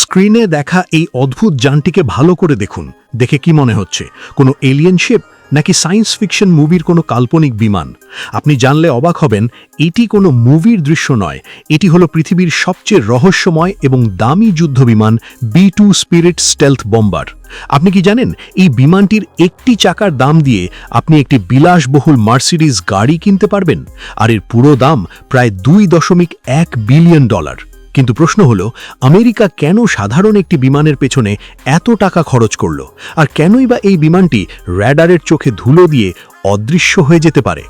স্ক্রিনে দেখা এই অদ্ভুত যানটিকে ভালো করে দেখুন। দেখে কি মনে হচ্ছে? কোনো এলিয়েন শিপ নাকি সায়েন্স ফিকশন মুভির কোনো কাল্পনিক বিমান? আপনি জানলে অবাক হবেন, এটি কোনো মুভির দৃশ্য নয়। এটি হলো পৃথিবীর সবচেয়ে রহস্যময় এবং দামি যুদ্ধ বিমান B two spirit stealth bomber আপনি কি জানেন, এই বিমানটির একটি চাকার দাম দিয়ে আপনি একটি বিলাসবহুল মার্সিডিজ গাড়ি কিনতে পারবেন? আর এর পুরো দাম প্রায় দুই দশমিক এক বিলিয়ন ডলার কিন্তু প্রশ্ন হলো, আমেরিকা কেন সাধারণ একটি বিমানের পেছনে এত টাকা খরচ করল? আর কেনই বা এই বিমানটি র্যাডারের চোখে ধুলো দিয়ে অদৃশ্য হয়ে যেতে পারে?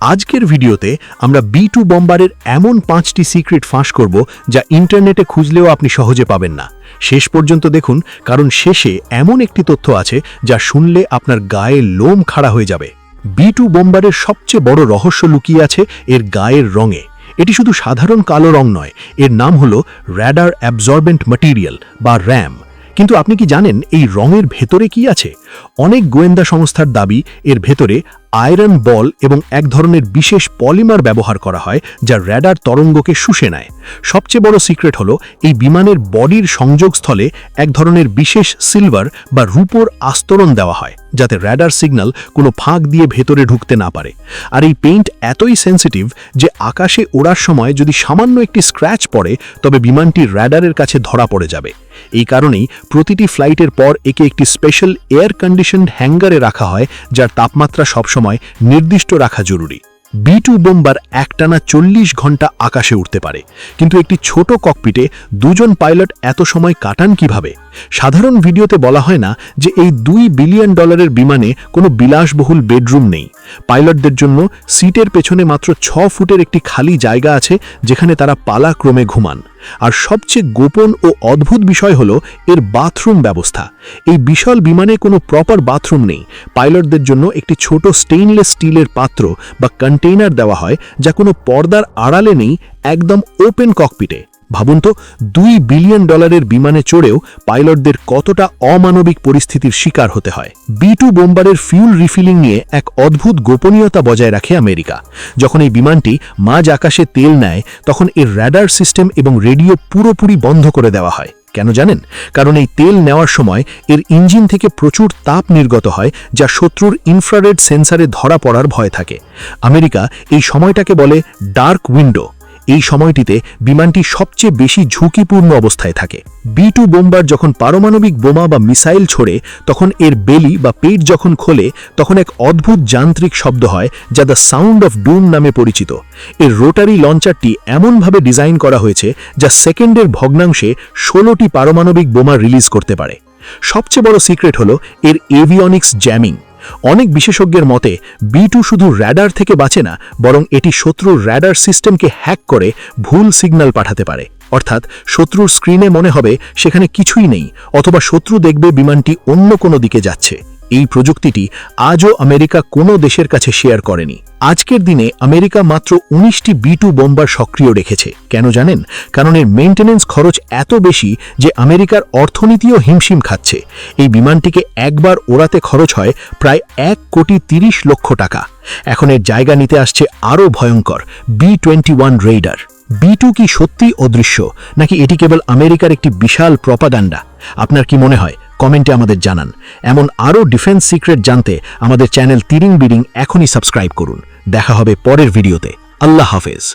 আজকের ভিডিওতে আমরা বি টু বম্বারের এমন পাঁচটি সিক্রেট ফাঁস করব যা ইন্টারনেটে খুঁজলেও আপনি সহজে পাবেন না। শেষ পর্যন্ত দেখুন, কারণ শেষে এমন একটি তথ্য আছে যা শুনলে আপনার গায়ে লোম খাড়া হয়ে যাবে। বি টু বোম্বারের সবচেয়ে বড় রহস্য লুকিয়ে আছে এর গায়ের রঙে। এটি শুধু সাধারণ কালো রং নয় এর নাম হল র্যাডার অ্যাবজর্বেন্ট ম্যাটেরিয়াল বা র্যাম কিন্তু আপনি কি জানেন এই রঙের ভেতরে কি আছে? অনেক গোয়েন্দা সংস্থার দাবি, এর ভেতরে আয়রন বল এবং এক ধরনের বিশেষ পলিমার ব্যবহার করা হয়, যা র্যাডার তরঙ্গকে শুষে নেয়। সবচেয়ে বড় সিক্রেট হলো, এই বিমানের বডির সংযোগস্থলে এক ধরনের বিশেষ সিলভার বা রূপোর আস্তরণ দেওয়া হয়, যাতে র্যাডার সিগন্যাল কোনো ফাঁক দিয়ে ভেতরে ঢুকতে না পারে। আর এই পেইন্ট এতই সেন্সিটিভ যে আকাশে ওড়ার সময় যদি সামান্য একটি স্ক্র্যাচ পড়ে, তবে বিমানটি র্যাডারের কাছে ধরা পড়ে যাবে। এই কারণেই প্রতিটি ফ্লাইটের পর একে একটি স্পেশাল এয়ার কন্ডিশনড হ্যাঙ্গারে রাখা হয়, যার তাপমাত্রা সবসময় নির্দিষ্ট রাখা জরুরি। বি টু বোম্বার একটানা চল্লিশ ঘণ্টা আকাশে উঠতে পারে। কিন্তু একটি ছোট ককপিটে দুজন পাইলট এত সময় কাটান কীভাবে? সাধারণ ভিডিওতে বলা হয় না যে এই দুই বিলিয়ন ডলারের বিমানে কোনো বিলাসবহুল বেডরুম নেই। পাইলটদের জন্য সিটের পেছনে মাত্র ছ ফুটের একটি খালি জায়গা আছে, যেখানে তারা পালাক্রমে ঘুমান। আর সবচেয়ে গোপন ও অদ্ভুত বিষয় হল এর বাথরুম ব্যবস্থা। এই বিশাল বিমানে কোনো প্রপার বাথরুম নেই। পাইলটদের জন্য একটি ছোট স্টেইনলেস স্টিলের পাত্র বা কন্টেইনার দেওয়া হয়, যা কোনো পর্দার আড়ালে নেই, একদম ওপেন ককপিটে ভাবুন তো, দুই বিলিয়ন ডলারের বিমানে চড়েও পাইলটদের কতটা অমানবিক পরিস্থিতির শিকার হতে হয়। বি টু বোম্বারের ফিউল রিফিলিং নিয়ে এক অদ্ভুত গোপনীয়তা বজায় রাখে আমেরিকা। যখন এই বিমানটি মাঝ আকাশে তেল নেয়, তখন এর র্যাডার সিস্টেম এবং রেডিও পুরোপুরি বন্ধ করে দেওয়া হয়। কেন জানেন? কারণ এই তেল নেওয়ার সময় এর ইঞ্জিন থেকে প্রচুর তাপ নির্গত হয়, যা শত্রুর ইনফ্রারেড সেন্সারে ধরা পড়ার ভয় থাকে। আমেরিকা এই সময়টাকে বলে ডার্ক উইন্ডো। এই সময়টিতে বিমানটি সবচেয়ে বেশি ঝুঁকিপূর্ণ অবস্থায় থাকে। বি টু বোম্বার যখন পারমাণবিক বোমা বা মিসাইল ছোড়ে, তখন এর বেলি বা পেট যখন খোলে, তখন এক অদ্ভুত যান্ত্রিক শব্দ হয় যা দ্য সাউন্ড অফ ডুম নামে পরিচিত। এর রোটারি লঞ্চারটি এমনভাবে ডিজাইন করা হয়েছে যা সেকেন্ডের ভগ্নাংশে ষোলোটি পারমাণবিক বোমা রিলিজ করতে পারে। সবচেয়ে বড় সিক্রেট হল এর এভিয়নিক্স জ্যামিং। অনেক বিশেষজ্ঞের মতে বি টু শুধু র্যাডার থেকে বাঁচে না, বরং এটি শত্রুর র্যাডার সিস্টেমকে হ্যাক করে ভুল সিগন্যাল পাঠাতে পারে। অর্থাৎ, শত্রুর স্ক্রিনে মনে হবে সেখানে কিছুই নেই, অথবা শত্রু দেখবে বিমানটি অন্য কোনো দিকে যাচ্ছে। এই প্রযুক্তিটি আজও আমেরিকা কোনো দেশের কাছে শেয়ার করেনি। আজকের দিনে আমেরিকা মাত্র উনিশটি বি টু বোম্বার সক্রিয় রেখেছে। কেন জানেন? কারণ এর মেনটেন্যান্স খরচ এত বেশি যে আমেরিকার অর্থনীতিও হিমশিম খাচ্ছে। এই বিমানটিকে একবার ওড়াতে খরচ হয় প্রায় এক কোটি তিরিশ লক্ষ টাকা। এখন এর জায়গা নিতে আসছে আরও ভয়ঙ্কর B twenty one raider. B two কি সত্যিই অদৃশ্য? নাকি এটি কেবল আমেরিকার একটি বিশাল প্রপাগান্ডা? আপনার কি মনে হয়? কমেন্টে আমাদের জানান। এমন আরও ডিফেন্স সিক্রেট জানতে আমাদের চ্যানেল তিরিং বিরিং এখনই সাবস্ক্রাইব করুন। দেখা হবে পরের ভিডিওতে। আল্লাহ হাফেজ।